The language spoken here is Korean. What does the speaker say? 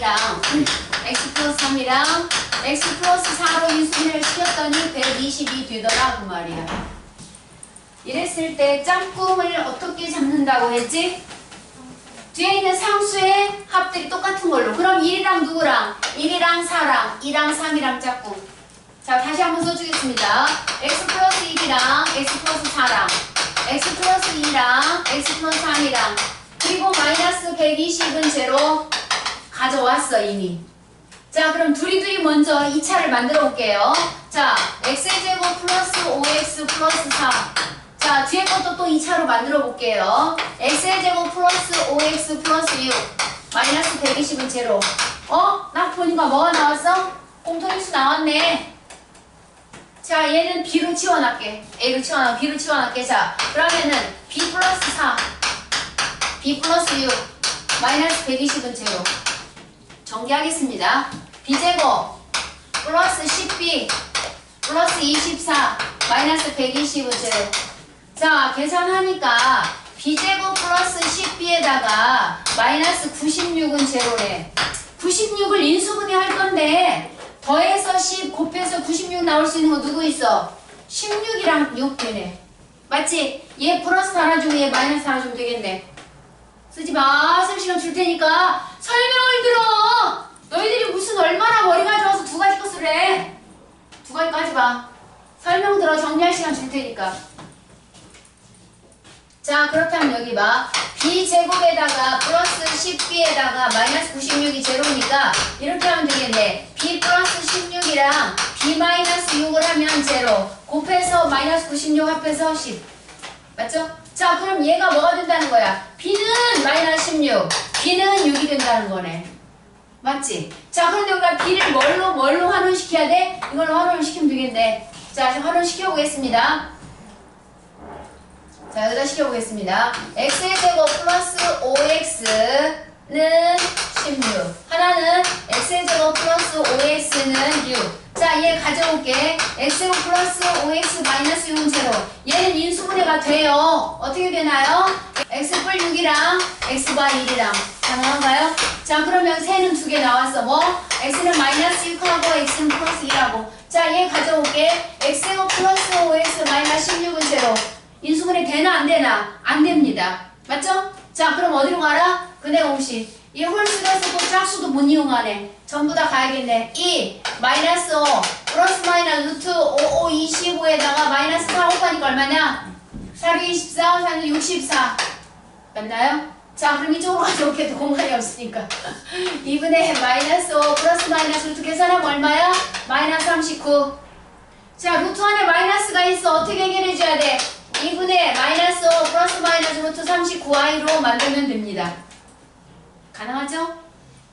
Y랑 X 플러스 4로 인수분해를 시켰더니 120이 되더라 그 말이야. 이랬을 때 짝꿍을 어떻게 잡는다고 했지? 뒤에 있는 상수의 합들이 똑같은 걸로. 그럼 1이랑 누구랑? 1이랑 4랑, 2랑 3이랑 짝꿍. 자, 다시 한번 써주겠습니다. x 플러스 1이랑 x 플러스 4랑, x 플러스 2랑 x 플러스 3이랑, 그리고 마이너스 120은 제로 가져왔어, 이미. 자, 그럼 둘이 둘이 먼저 2차를 만들어 볼게요. 자, x제곱 플러스 5x 플러스 4. 자, 뒤에 것도 또 2차로 만들어 볼게요. x의 제곱 플러스 5x 플러스 6 마이너스 120은 제로. 어? 나 보니까 뭐가 나왔어? 공통인수 나왔네. 자, 얘는 b로 치워놨게. a로 치워놨, b로 치워놨게. 자, 그러면은 b 플러스 4, b 플러스 6 마이너스 120은 제로. 정리하겠습니다. b제곱 플러스 10b 플러스 24 마이너스 120은 제로. 자, 계산하니까 b제곱 플러스 10b에다가 마이너스 96은 제로래. 96을 인수분해 할 건데 더해서 10 곱해서 96 나올 수 있는 거 누구 있어? 16이랑 6 되네. 맞지? 얘 플러스 하나 주고 얘 마이너스 하나 주면 되겠네. 쓰지 마. 쓸 시간 줄 테니까 설명을 들어. 무슨 얼마나 머리가 좋아서 두 가지 것을 해. 두 가지 까지 봐. 설명 들어 정리할 시간 줄 테니까. 자 그렇다면 여기 봐 b제곱에다가 플러스 10b에다가 마이너스 96이 제로니까 이렇게 하면 되겠네 b 플러스 16이랑 b 마이너스 6을 하면 제로 곱해서 마이너스 96 합해서 10 맞죠? 자 그럼 얘가 뭐가 된다는 거야 b는 마이너스 16 b는 6이 된다는 거네 맞지? 자 그런데 우리가 b를 뭘로 뭘로 환원시켜야 돼? 이걸로 환원을 시키면 되겠네 자 지금 환원시켜 보겠습니다 자, 여기다 시켜보겠습니다. x의 제곱 플러스 5x는 16. 하나는 x의 제곱 플러스 5x는 6. 자, 얘 가져올게. x제곱 플러스 5x 마이너스 6은 제로. 얘는 인수분해가 돼요. 어떻게 되나요? x뿔 6이랑 x바 1이랑. 가능한가요? 자, 그러면 세는 두 개 나왔어. 뭐? x는 마이너스 6하고 x는 플러스 2라고. 자, 얘 가져올게. x제곱 플러스 5x 마이너스 16은 제로. 인수분해 되나 안 되나? 안 됩니다. 맞죠? 자 그럼 어디로 가라? 근해 공식. 이 홀수가 있고 짝수도 못 이용하네. 전부 다 가야겠네. 2 마이너스 5 플러스 마이너스 루트 5, 5 25에다가 마이너스 4 곱하니까 얼마냐? 4로 24, 4는 64. 맞나요? 자 그럼 이쪽으로 가져올게도 공간이 없으니까 2분의 마이너스 5 플러스 마이너스 루트 계산하면 얼마야? 마이너스 39. 자 루트 안에 마이너스가 있어. 어떻게 해결해줘야 돼? 2분의 마이너스 5 플러스 마이너스 루트 39i로 만들면 됩니다. 가능하죠?